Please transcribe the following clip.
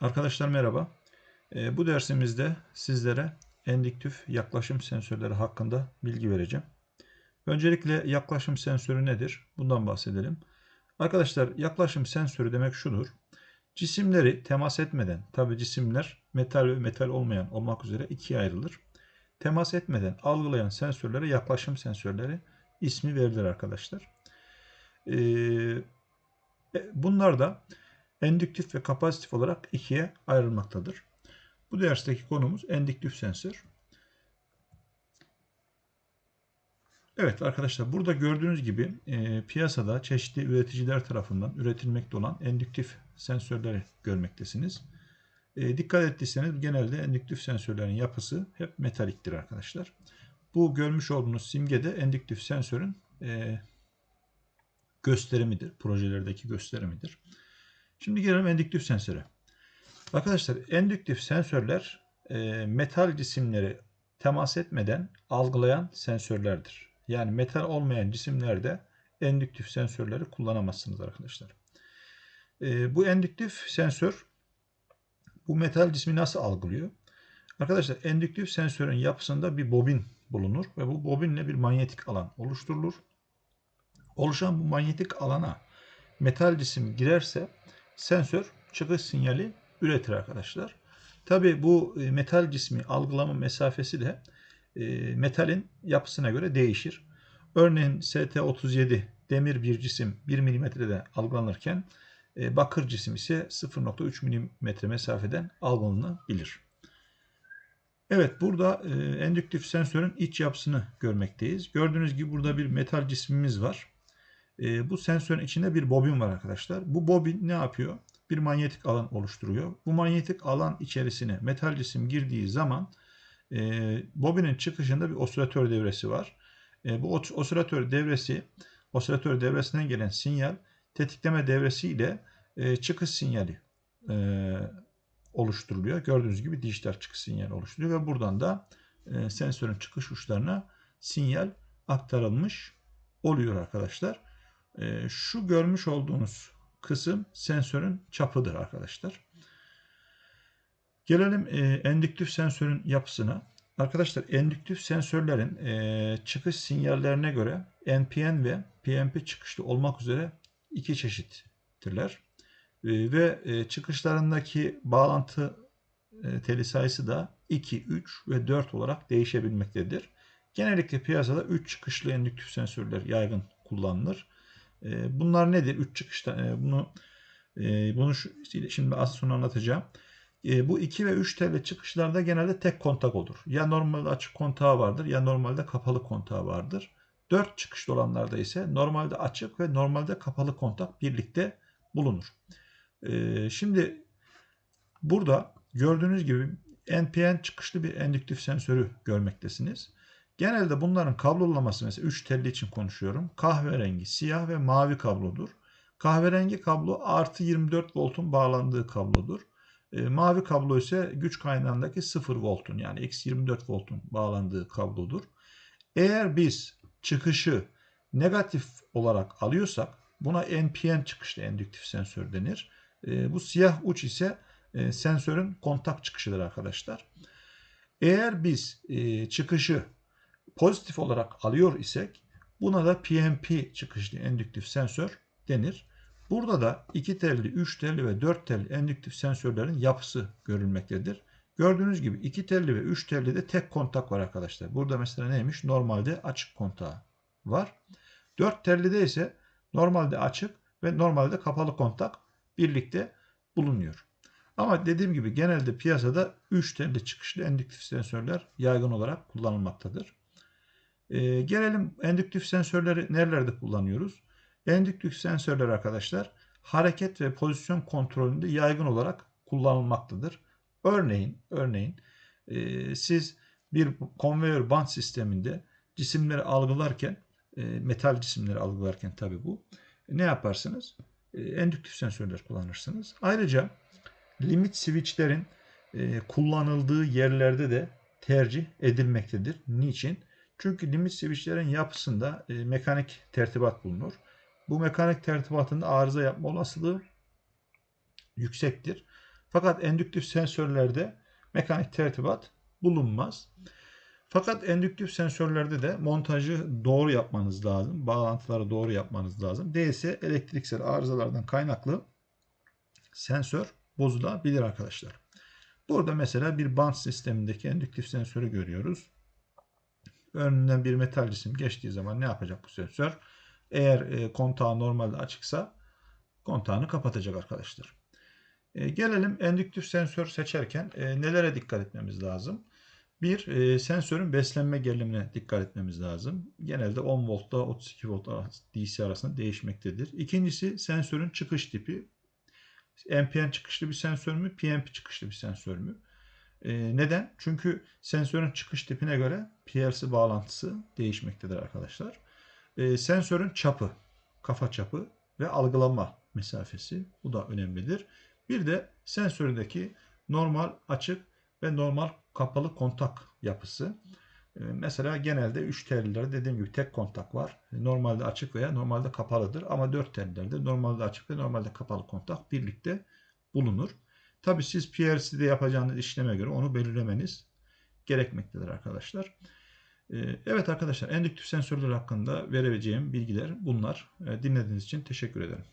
Arkadaşlar merhaba. Ee, bu dersimizde sizlere endüktif yaklaşım sensörleri hakkında bilgi vereceğim. Öncelikle yaklaşım sensörü nedir? Bundan bahsedelim. Arkadaşlar yaklaşım sensörü demek şudur. Cisimleri temas etmeden, tabi cisimler metal ve metal olmayan olmak üzere ikiye ayrılır. Temas etmeden algılayan sensörlere yaklaşım sensörleri ismi verilir arkadaşlar. Ee, e, bunlar da endüktif ve kapasitif olarak ikiye ayrılmaktadır. Bu dersteki konumuz endüktif sensör. Evet arkadaşlar burada gördüğünüz gibi e, piyasada çeşitli üreticiler tarafından üretilmekte olan endüktif sensörleri görmektesiniz. E, dikkat ettiyseniz genelde endüktif sensörlerin yapısı hep metaliktir arkadaşlar. Bu görmüş olduğunuz simge de endüktif sensörün e, gösterimidir. Projelerdeki gösterimidir. Şimdi gelelim endüktif sensöre. Arkadaşlar endüktif sensörler e, metal cisimleri temas etmeden algılayan sensörlerdir. Yani metal olmayan cisimlerde endüktif sensörleri kullanamazsınız arkadaşlar. E, bu endüktif sensör bu metal cismi nasıl algılıyor? Arkadaşlar endüktif sensörün yapısında bir bobin bulunur ve bu bobinle bir manyetik alan oluşturulur. Oluşan bu manyetik alana metal cisim girerse sensör çıkış sinyali üretir arkadaşlar. Tabi bu e, metal cismi algılama mesafesi de e, metalin yapısına göre değişir. Örneğin ST37 demir bir cisim 1 milimetrede algılanırken e, bakır cisim ise 0.3 milimetre mesafeden algılanabilir. Evet burada endüktif sensörün iç yapısını görmekteyiz. Gördüğünüz gibi burada bir metal cismimiz var. E, bu sensörün içinde bir bobin var arkadaşlar. Bu bobin ne yapıyor? Bir manyetik alan oluşturuyor. Bu manyetik alan içerisine metal cisim girdiği zaman e, bobinin çıkışında bir osilatör devresi var. E, bu osilatör devresi, osilatör devresinden gelen sinyal tetikleme devresi ile e, çıkış sinyali e, oluşturuluyor. Gördüğünüz gibi dijital çıkış sinyali oluşturuyor ve buradan da e, sensörün çıkış uçlarına sinyal aktarılmış oluyor arkadaşlar. E, şu görmüş olduğunuz kısım sensörün çapıdır arkadaşlar. Gelelim e, endüktif sensörün yapısına. Arkadaşlar endüktif sensörlerin e, çıkış sinyallerine göre NPN ve PNP çıkışlı olmak üzere iki çeşittirler. E, ve e, çıkışlarındaki bağlantı e, teli sayısı da 2, 3 ve 4 olarak değişebilmektedir. Genellikle piyasada 3 çıkışlı endüktif sensörler yaygın kullanılır. Ee, bunlar nedir? Üç çıkışta e, bunu e, bunu şu, şimdi az sonra anlatacağım. E, bu 2 ve 3 TL çıkışlarda genelde tek kontak olur. Ya normalde açık kontağı vardır ya normalde kapalı kontağı vardır. 4 çıkışlı olanlarda ise normalde açık ve normalde kapalı kontak birlikte bulunur. Şimdi burada gördüğünüz gibi NPN çıkışlı bir endüktif sensörü görmektesiniz. Genelde bunların kablolaması mesela 3 telli için konuşuyorum. Kahverengi, siyah ve mavi kablodur. Kahverengi kablo artı 24 voltun bağlandığı kablodur. E, mavi kablo ise güç kaynağındaki 0 voltun yani eksi 24 voltun bağlandığı kablodur. Eğer biz çıkışı negatif olarak alıyorsak buna NPN çıkışlı endüktif sensör denir. E, bu siyah uç ise e, sensörün kontak çıkışıdır arkadaşlar. Eğer biz e, çıkışı pozitif olarak alıyor isek buna da PNP çıkışlı endüktif sensör denir. Burada da 2 telli, 3 telli ve 4 telli endüktif sensörlerin yapısı görülmektedir. Gördüğünüz gibi 2 telli ve 3 telli de tek kontak var arkadaşlar. Burada mesela neymiş? Normalde açık kontağı var. 4 telli de ise normalde açık ve normalde kapalı kontak birlikte bulunuyor. Ama dediğim gibi genelde piyasada 3 telli çıkışlı endüktif sensörler yaygın olarak kullanılmaktadır. E, gelelim endüktif sensörleri nerelerde kullanıyoruz? Endüktif sensörler arkadaşlar hareket ve pozisyon kontrolünde yaygın olarak kullanılmaktadır. Örneğin, örneğin e, siz bir konveyör band sisteminde cisimleri algılarken, e, metal cisimleri algılarken tabi bu, ne yaparsınız? E, endüktif sensörler kullanırsınız. Ayrıca limit switchlerin e, kullanıldığı yerlerde de tercih edilmektedir. Niçin? Çünkü limit switchlerin yapısında e, mekanik tertibat bulunur. Bu mekanik tertibatın arıza yapma olasılığı yüksektir. Fakat endüktif sensörlerde mekanik tertibat bulunmaz. Fakat endüktif sensörlerde de montajı doğru yapmanız lazım. Bağlantıları doğru yapmanız lazım. Değilse elektriksel arızalardan kaynaklı sensör bozulabilir arkadaşlar. Burada mesela bir band sistemindeki endüktif sensörü görüyoruz. Önünden bir metal cisim geçtiği zaman ne yapacak bu sensör? Eğer e, kontağı normalde açıksa kontağını kapatacak arkadaşlar. E, gelelim endüktif sensör seçerken e, nelere dikkat etmemiz lazım? Bir, e, sensörün beslenme gerilimine dikkat etmemiz lazım. Genelde 10 voltta 32 volt DC arasında değişmektedir. İkincisi sensörün çıkış tipi. NPN çıkışlı bir sensör mü, PNP çıkışlı bir sensör mü? E, neden? Çünkü sensörün çıkış tipine göre PLC bağlantısı değişmektedir arkadaşlar. E, sensörün çapı, kafa çapı ve algılama mesafesi bu da önemlidir. Bir de sensöründeki normal açık ve normal kapalı kontak yapısı. Ee, mesela genelde 3 tellilerde dediğim gibi tek kontak var. Normalde açık veya normalde kapalıdır. Ama 4 tellilerde normalde açık ve normalde kapalı kontak birlikte bulunur. Tabi siz PLC'de yapacağınız işleme göre onu belirlemeniz gerekmektedir arkadaşlar. Ee, evet arkadaşlar endüktif sensörler hakkında verebileceğim bilgiler bunlar. Ee, dinlediğiniz için teşekkür ederim.